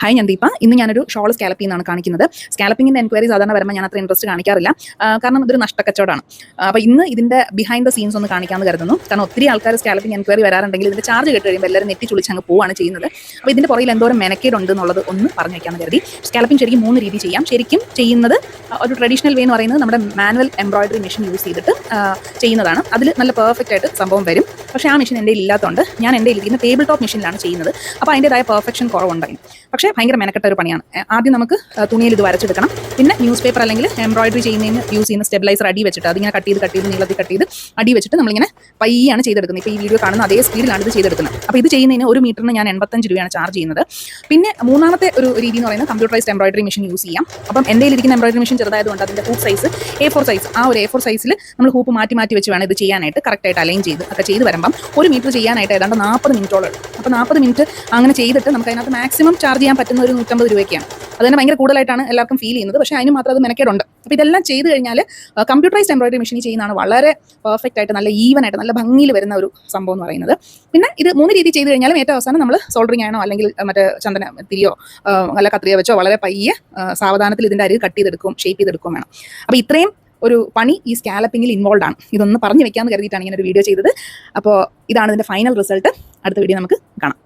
Hi ഞാൻ ദീപ ഇന്ന് ഞാനൊരു ഷോൾ സ്കാലപ്പിംഗ് എന്നാണ് കാണിക്കുന്നത്. സ്കാലപ്പിങ്ങിന്റെ എൻക്വയറി സാധാരണ വരുമ്പോൾ ഞാൻ അത്ര ഇൻട്രസ്റ്റ് കാണിക്കാറില്ല. കാരണം ഇതൊരു നഷ്ടക്കച്ചവടമാണ് അപ്പോൾ ഇന്ന് ഇതിന്റെ ബിഹൈൻഡ് ദ സീൻസ് ഒന്ന് കാണിക്കാമെന്ന് കരുതുന്നു. കാരണം ഒത്തിരി ആൾക്കാർ സ്കാലപ്പിംഗ് എൻക്വയറി വരാറുണ്ടെങ്കിൽ ഇതിന്റെ ചാർജ് കേട്ട് കഴിയുമ്പോൾ എല്ലാവരും നെറ്റി ചുളിച്ച് അങ്ങ് പോവാണ് ചെയ്യുന്നത്. അപ്പോൾ ഇതിന്റെ പുറകിൽ എന്തോരം മെനക്കേടുണ്ട് എന്നുള്ളത് ഒന്ന് പറഞ്ഞു വയ്ക്കാമെന്ന് കരുതി. സ്കാലപ്പിംഗ് ശരിക്കും മൂന്ന് രീതി ചെയ്യാം. ശരിക്കും ചെയ്യുന്നത് ഒരു ട്രഡീഷണൽ വേ എന്ന് പറയുന്നത് നമ്മുടെ മാനുവൽ എംബ്രോയിഡറി മെഷീൻ യൂസ് ചെയ്തിട്ട് ചെയ്യുന്നതാണ്. അതിൽ നല്ല പെർഫെക്റ്റ് ആയിട്ട് സംഭവം വരും. പക്ഷേ ആ മെഷീൻ എന്റെ ഇല്ലാത്തതുകൊണ്ട് ഞാൻ എന്റെ ഇരിക്കുന്ന ടേബിൾ ടോപ്പ് മെഷീനിലാണ് ചെയ്യുന്നത്. അപ്പോൾ അതിന്റെതായ പെർഫെക്ഷൻ കുറവുണ്ടായി. പക്ഷേ ഭയങ്കര മെനക്കെട്ട ഒരു പണിയാണ്. ആദ്യം നമുക്ക് തുണിയിൽ ഇത് വരച്ചെടുക്കണം. പിന്നെ ന്യൂസ് പേപ്പർ അല്ലെങ്കിൽ എംബ്രോയിഡറി ചെയ്യുന്നതിന് യൂസ് ചെയ്യുന്ന സ്റ്റെബിലൈസർ അടി വെച്ചിട്ട് അതിങ്ങനെ കട്ട് ചെയ്ത് കട്ട് ചെയ്ത് നീളത്തിൽ കട്ട് ചെയ്ത് അടി വെച്ചിട്ട് നമ്മളിങ്ങനെ പയ്യാണ് ചെയ്തെടുക്കുന്നത്. ഇപ്പോൾ ഈ വീഡിയോ കാണുന്ന അതേ സ്പീഡിലാണ് ഇത് ചെയ്തെടുക്കുന്നത്. അപ്പോൾ ഇത് ചെയ്യുന്നതിന് ഒരു മീറ്ററിന് ഞാൻ എൺപത്തഞ്ച് രൂപയാണ് ചാർജ് ചെയ്യുന്നത്. പിന്നെ മൂന്നാമത്തെ ഒരു രീതി എന്ന് പറയുന്നത് കമ്പ്യൂട്ടറൈസ്ഡ് എംബ്രോയിഡറി മെഷീൻ യൂസ് ചെയ്യാം. അപ്പം എന്റെ ഇരിക്കുന്ന എംബ്രോയിഡറി മെഷീൻ ചെറുതായതുകൊണ്ട് അതിന്റെ hoop size A four size ആ ഒരു എ ഫോർ സൈസിൽ നമ്മൾ ഹൂപ്പ് മാറ്റി മാറ്റി വെച്ച് വേണം ഇത് ചെയ്യാനായിട്ട് കറക്റ്റായിട്ട് അലൈൻ ചെയ്ത് ഒക്കെ ചെയ്ത് വരുമ്പം ഒരു മീറ്റർ ചെയ്യാനായിട്ട് ഏതാണ്ട് നാൽപ്പത് മിനിറ്റോളം അപ്പോൾ നാൽപ്പത് മിനിറ്റ് അങ്ങനെ ചെയ്തിട്ട് നമുക്ക് അതിനകത്ത് മാക്സിമം ചാർജ് ചെയ്യാൻ പറ്റുന്ന ഒരു നൂറ്റമ്പത് രൂപയ്ക്കാണ് അത് തന്നെ ഭയങ്കര കൂടുതലായിട്ടാണ് എല്ലാവർക്കും ഫീൽ ചെയ്യുന്നത്. പക്ഷേ അതിന് മാത്രം അത് മെനക്കേടുണ്ട്. അപ്പോൾ ഇതെല്ലാം ചെയ്ത് കഴിഞ്ഞാൽ കമ്പ്യൂട്ടറൈസ്ഡ് എംബ്രോയിഡറി മെഷീൻ ചെയ്യുന്നതാണ് വളരെ പെർഫെക്റ്റ് ആയിട്ട് നല്ല ഈവൻ ആയിട്ട് നല്ല ഭംഗിയിൽ വരുന്ന ഒരു സംഭവം എന്ന് പറയുന്നത്. പിന്നെ ഇത് മൂന്ന് രീതി ചെയ്ത് കഴിഞ്ഞാലും ഏറ്റവും അവസാനം നമ്മൾ സോൾഡറിങ് ആണോ അല്ലെങ്കിൽ മറ്റേ ചന്ദന തിരിയോ നല്ല കത്രിയ വെച്ചോ വളരെ പയ്യെ സാവധാനത്തിൽ ഇതിന്റെ അരി കട്ട് ചെയ്തെടുക്കും ഷേപ്പ് ചെയ്തെടുക്കും വേണം. അപ്പോൾ ഇത്രയും ഒരു പണി ഈ സ്കാലപ്പിങ്ങിൽ ഇൻവോൾവ് ആണ്. ഇതൊന്ന് പറഞ്ഞു വെക്കാമെന്ന് കരുതിയിട്ടാണ് ഇങ്ങനെ ഒരു വീഡിയോ ചെയ്തത്. അപ്പോൾ ഇതാണ് ഇതിന്റെ ഫൈനൽ റിസൾട്ട് അടുത്ത വീഡിയോ നമുക്ക് കാണാം.